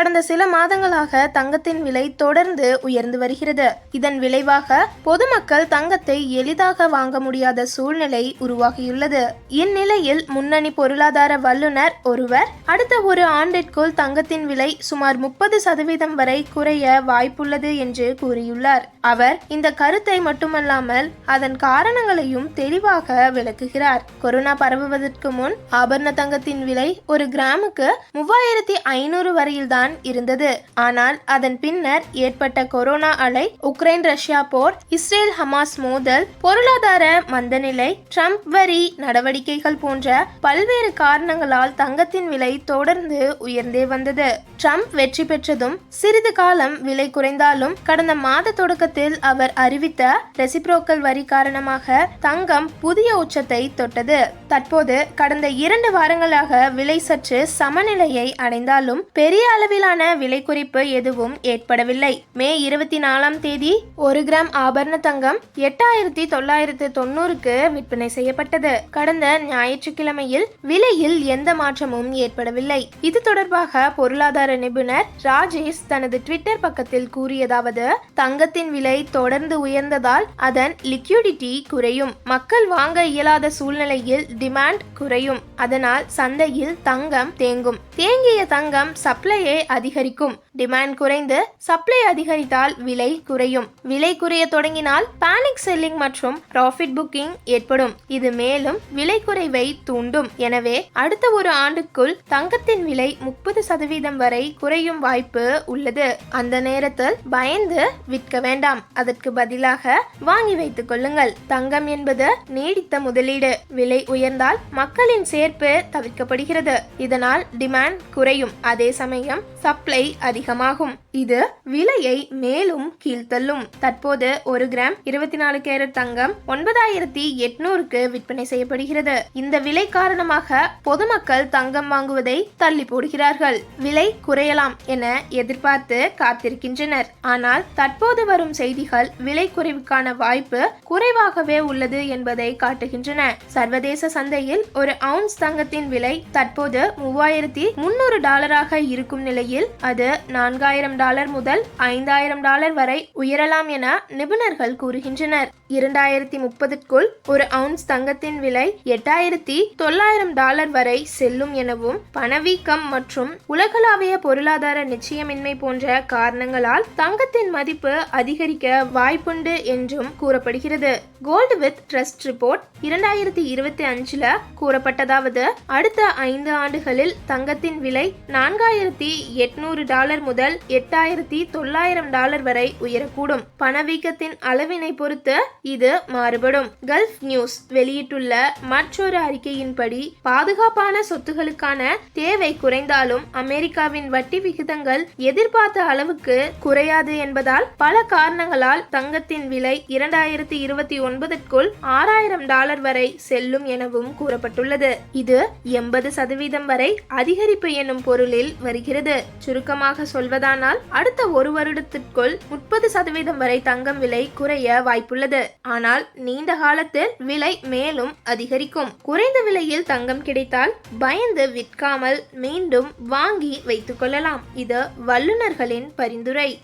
கடந்த சில மாதங்களாக தங்கத்தின் விலை தொடர்ந்து உயர்ந்து வருகிறது. இதன் விளைவாக பொதுமக்கள் தங்கத்தை எளிதாக வாங்க முடியாத சூழ்நிலை உருவாகியுள்ளது. இந்நிலையில் முன்னணி பொருளாதார வல்லுநர் ஒருவர் அடுத்த ஒரு ஆண்டிற்குள் தங்கத்தின் விலை சுமார் முப்பது சதவீதம் வரை குறைய வாய்ப்புள்ளது என்று கூறியுள்ளார். அவர் இந்த கருத்தை மட்டுமல்லாமல் அதன் காரணங்களையும் தெளிவாக விளக்குகிறார். கொரோனா பரவுவதற்கு முன் ஆபரண தங்கத்தின் விலை ஒரு கிராமுக்கு மூவாயிரத்தி ஐநூறு வரையில்தான் இருந்தது. ஆனால் அதன் பின்னர் ஏற்பட்ட கொரோனா அலை உக்ரைன் ரஷ்யா போர் இஸ்ரேல் ஹமாஸ் மோதல் பொருளாதார மந்தநிலை ட்ரம்ப் வரி நடவடிக்கைகள் போன்ற பல்வேறு காரணங்களால் தங்கத்தின் விலை தொடர்ந்து உயர்ந்தே வந்தது. ட்ரம்ப் வெற்றி பெற்றதும் சிறிது காலம் விலை குறைந்தாலும் கடந்த மாத தொடக்கத்தில் அவர் அறிவித்த ரெசிப்ரோக்கல் வரி காரணமாக தங்கம் புதிய உச்சத்தை தொட்டது. தற்போது கடந்த இரண்டு வாரங்களாக விலை சற்று சமநிலையை அடைந்தாலும் பெரிய அளவில் அளவிலான விலை குறிப்பு எதுவும் ஏற்படவில்லை. மே இருபத்தி நாலாம் தேதி ஒரு கிராம் ஆபரண தங்கம் எட்டாயிரத்தி தொள்ளாயிரத்து தொண்ணூறுக்கு விற்பனை செய்யப்பட்டது. கடந்த ஞாயிற்றுக்கிழமையில் விலையில் எந்த மாற்றமும் ஏற்படவில்லை. இது தொடர்பாக பொருளாதார நிபுணர் ராஜேஷ் தனது ட்விட்டர் பக்கத்தில் கூறியதாவது தங்கத்தின் விலை தொடர்ந்து உயர்ந்ததால் அதன் லிக்யூடிட்டி குறையும். மக்கள் வாங்க இயலாத சூழ்நிலையில் டிமாண்ட் குறையும். அதனால் சந்தையில் தங்கம் தேங்கும். தேங்கிய தங்கம் சப்ளையை அதிகரிக்கும். டிமாண்ட் குறைந்து சப்ளை அதிகரித்தால் விலை குறையும். விலை குறைய தொடங்கினால் பேனிக் செல்லிங் மற்றும் ப்ராஃபிட் புக்கிங் ஏற்படும். இது மேலும் விலை குறைவை தூண்டும். எனவே அடுத்த ஒரு ஆண்டுக்குள் தங்கத்தின் விலை முப்பது சதவீதம் வரை குறையும் வாய்ப்பு உள்ளது. அந்த நேரத்தில் பயந்து விற்க வேண்டாம். அதற்கு பதிலாக வாங்கி வைத்துக் கொள்ளுங்கள். தங்கம் என்பது நீடித்த முதலீடு. விலை உயர்ந்தால் மக்களின் சேர்ப்பு தவிர்க்கப்படுகிறது. இதனால் டிமாண்ட் குறையும். அதே சமயம் சப்ளை அதிகமாகும். இது விலையை மேலும் கீழ்த்தள்ளும். தற்போது ஒரு கிராம் இருபத்தி நாலு கேரட் தங்கம் ஒன்பதாயிரத்தி எட்நூறுக்கு விற்பனை செய்யப்படுகிறது. இந்த விலை காரணமாக பொதுமக்கள் தங்கம் வாங்குவதை தள்ளி போடுகிறார்கள். விலை குறையலாம் என எதிர்பார்த்து காத்திருக்கின்றனர். ஆனால் தற்போது வரும் செய்திகள் விலை குறைவுக்கான வாய்ப்பு குறைவாகவே உள்ளது என்பதை காட்டுகின்றன. சர்வதேச சந்தையில் ஒரு அவுன்ஸ் தங்கத்தின் விலை தற்போது மூவாயிரத்தி முன்னூறு டாலராக இருக்கும் நிலையில் அது நான்காயிரம் டாலர் முதல் ஐந்தாயிரம் டாலர் வரை உயரலாம் என நிபுணர்கள் கூறுகின்றனர். இரண்டாயிரத்தி முப்பதுக்குள் ஒரு அவுன்ஸ் தங்கத்தின் விலை எட்டாயிரத்தி தொள்ளாயிரம் டாலர் வரை செல்லும் எனவும் பணவீக்கம் மற்றும் உலகளாவிய பொருளாதார நிச்சயமின்மை போன்ற காரணங்களால் தங்கத்தின் மதிப்பு அதிகரிக்க வாய்ப்புண்டு என்றும் கூறப்படுகிறது. கோல்டு வித் ட்ரஸ்ட் ரிப்போர்ட் இரண்டாயிரத்தி இருபத்தி அஞ்சுல கூறப்பட்டதாவது அடுத்த ஐந்து ஆண்டுகளில் தங்கத்தின் விலை நான்காயிரத்தி எட்நூறு டாலர் முதல் எட்டாயிரத்தி தொள்ளாயிரம் டாலர் வரை உயரக்கூடும். பணவீக்கத்தின் அளவினை பொறுத்து இது மாறுபடும். கல்ஃப் நியூஸ் வெளியிட்டுள்ள மற்றொரு அறிக்கையின்படி பாதுகாப்பான சொத்துகளுக்கான தேவை குறைந்தாலும் அமெரிக்காவின் வட்டி விகிதங்கள் எதிர்பார்த்த அளவுக்கு குறையாது என்பதால் பல காரணங்களால் தங்கத்தின் விலை இரண்டாயிரத்தி இருபத்தி ஒன்பதுக்குள் ஆறாயிரம் டாலர் வரை செல்லும் எனவும் கூறப்பட்டுள்ளது. இது எண்பது சதவீதம் வரை அதிகரிப்பு என்னும் பொருளில் வருகிறது. சுருக்கமாக சொல்வதானால் அடுத்த ஒரு வருடத்திற்குள் முப்பது சதவீதம் வரை தங்கம் விலை குறைய வாய்ப்புள்ளது. ஆனால் நீண்ட காலத்தில் விலை மேலும் அதிகரிக்கும். குறைந்த விலையில் தங்கம் கிடைத்தால் பயந்து விற்காமல் மீண்டும் வாங்கி வைத்துக் கொள்ளலாம். இது வல்லுநர்களின் பரிந்துரை.